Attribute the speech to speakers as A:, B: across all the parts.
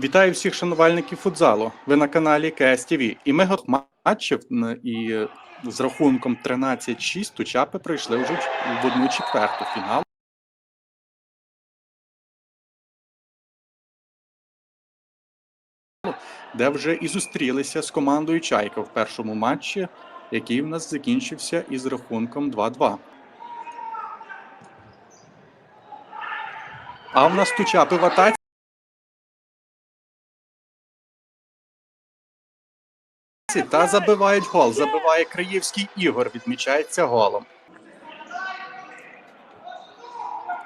A: Вітаю всіх шанувальників футзалу. Ви на каналі КС ТВ. І ми матчів і е, з рахунком 13-6 Тучапи пройшли вже в- одну четверту фіналу. Де вже і зустрілися з командою Чайка в першому матчі, який в нас закінчився із рахунком 2-2. А в нас Тучапи в атаці. Та забивають гол. Забиває Краївський Ігор, відмічається голом.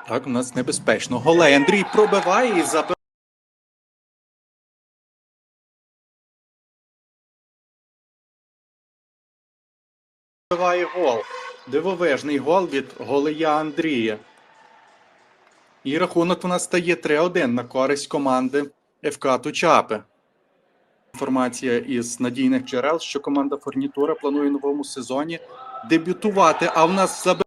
A: Так, у нас небезпечно. Голей Андрій пробиває і забиває. Забиває гол. Дивовижний гол від голея Андрія. І рахунок у нас стає 3-1 на користь команди ФК Тучапи. Інформація із надійних джерел, що команда Фурнітура планує в новому сезоні дебютувати. А в нас заб...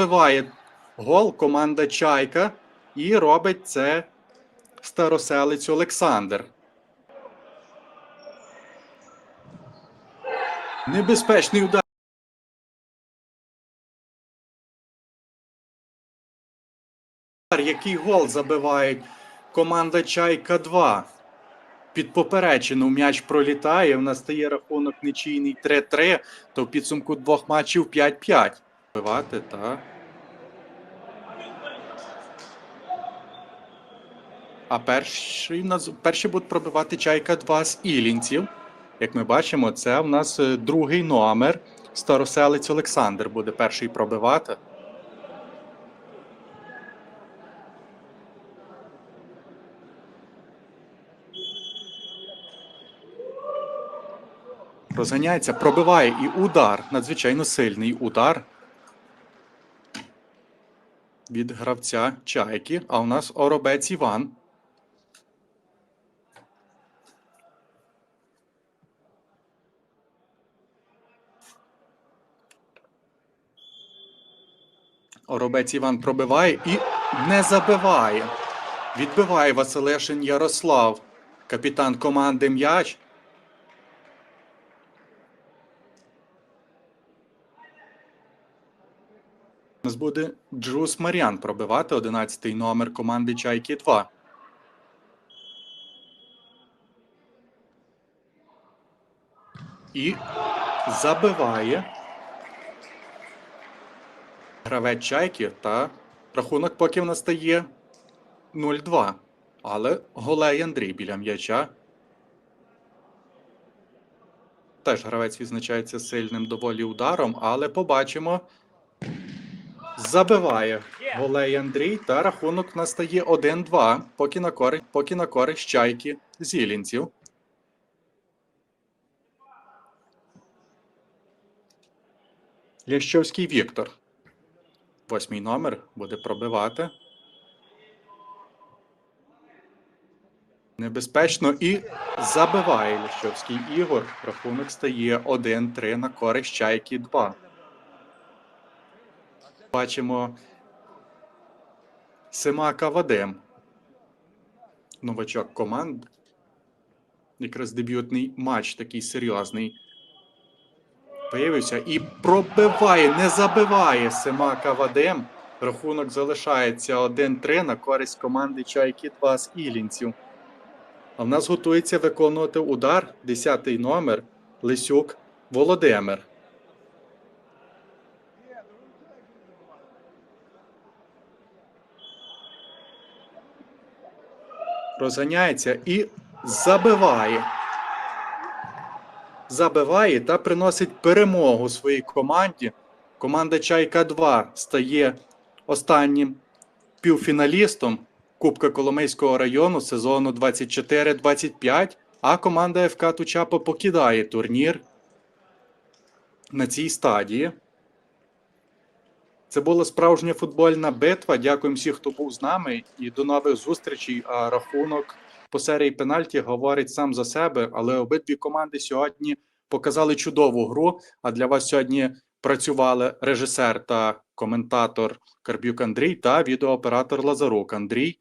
A: забиває гол команда Чайка і робить це староселець Олександр. Небезпечний удар. Який гол забивають команда Чайка 2. Під поперечину м'яч пролітає. В нас стає рахунок нечийний 3-3, то в підсумку двох матчів 5-5. Бивати, так. А перший, перші будуть пробивати Чайка 2 з Ілінців. Як ми бачимо, це в нас е, другий номер. Староселець Олександр буде перший пробивати. Розганяється, пробиває і удар. Надзвичайно сильний удар від гравця Чайки. А у нас Оробець Іван. Оробець Іван пробиває і не забиває. Відбиває Василешин Ярослав, капітан команди М'яч. Нас буде Джус Маріан пробивати 11-й номер команди Чайки 2. І забиває гравець Чайки та рахунок поки в нас стає 0-2. Але голей Андрій біля м'яча. Теж гравець відзначається сильним доволі ударом, але побачимо. Забиває голей Андрій, та рахунок настає 1-2, поки на користь, поки на користь чайки зілінців. Лящовський Віктор. Восьмий номер буде пробивати. Небезпечно і забиває Лящовський Ігор. Рахунок стає 1-3 на користь чайки 2. Бачимо Семака Вадим. Новачок команд. Якраз дебютний матч такий серйозний. Появився і пробиває, не забиває Семака Вадим. Рахунок залишається 1-3 на користь команди Чайки 2 з Ілінців. А в нас готується виконувати удар 10-й номер Лисюк Володимир. Розганяється і забиває. Забиває та приносить перемогу своїй команді. Команда Чайка 2 стає останнім півфіналістом Кубка Коломийського району сезону 24-25, а команда ФК Тучапа покидає турнір на цій стадії. Це була справжня футбольна битва. Дякуємо всім, хто був з нами, і до нових зустрічей. А рахунок по серії пенальті говорить сам за себе, але обидві команди сьогодні показали чудову гру. А для вас сьогодні працювали режисер та коментатор Карбюк Андрій та відеооператор Лазарук Андрій.